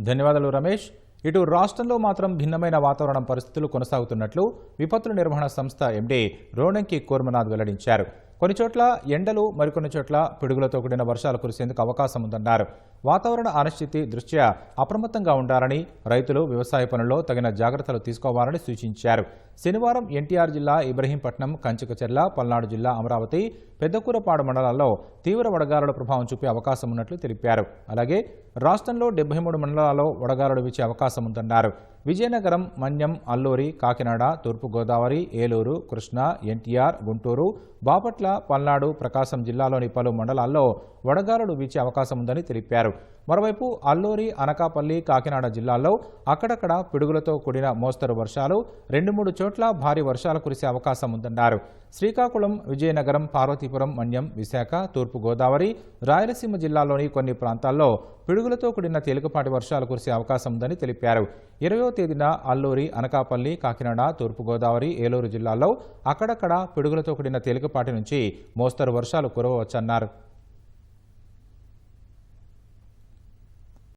ధన్యవాదాలు రమేష్. ఇటు రాష్ట్రంలో మాత్రం భిన్నమైన వాతావరణం పరిస్థితులు కొనసాగుతున్నట్లు విపత్తుల నిర్వహణ సంస్థ ఎండీ రోణంకి కోర్మనాథ్ వెల్లడించారు. కొన్ని చోట్ల ఎండలు మరికొన్ని చోట్ల పిడుగులతో కూడిన వర్షాలు కురిసేందుకు అవకాశం ఉందన్నారు. వాతావరణ అనిశ్చితి దృష్ట్యా అప్రమత్తంగా ఉండాలని రైతులు వ్యవసాయ పనుల్లో తగిన జాగ్రత్తలు తీసుకోవాలని సూచించారు. శనివారం ఎన్టీఆర్ జిల్లా ఇబ్రహీంపట్నం కంచికచెర్ల పల్నాడు జిల్లా అమరావతి పెద్దకూరపాడు మండలాల్లో తీవ్ర వడగాలుల ప్రభావం చూపే అవకాశం ఉన్నట్లు తెలిపారు. అలాగే రాష్ట్రంలో డెబ్బై మూడు మండలాల్లో వడగాలులు వీచే అవకాశం ఉందన్నారు. విజయనగరం మన్యం అల్లూరి కాకినాడ తూర్పుగోదావరి ఏలూరు కృష్ణా ఎన్టీఆర్ గుంటూరు బాపట్ల పల్నాడు ప్రకాశం జిల్లాలోని పలు మండలాల్లో వడగాలులు వీచే అవకాశం ఉందని తెలిపారు. మరోవైపు అల్లూరి అనకాపల్లి కాకినాడ జిల్లాల్లో అక్కడక్కడ పిడుగులతో కూడిన మోస్తరు వర్షాలు రెండు మూడు చోట్ల భారీ వర్షాలు కురిసే అవకాశం ఉందన్నారు. శ్రీకాకుళం విజయనగరం పార్వతీపురం మన్యం విశాఖ తూర్పుగోదావరి రాయలసీమ జిల్లాలోని కొన్ని ప్రాంతాల్లో పిడుగులతో కూడిన తేలికపాటి వర్షాలు కురిసే అవకాశం ఉందని తెలిపారు. ఇరవయో తేదీన అల్లూరి అనకాపల్లి కాకినాడ తూర్పుగోదావరి ఏలూరు జిల్లాల్లో అక్కడక్కడ పిడుగులతో కూడిన తేలికపాటి నుంచి మోస్తరు వర్షాలు కురవవచ్చన్నారు.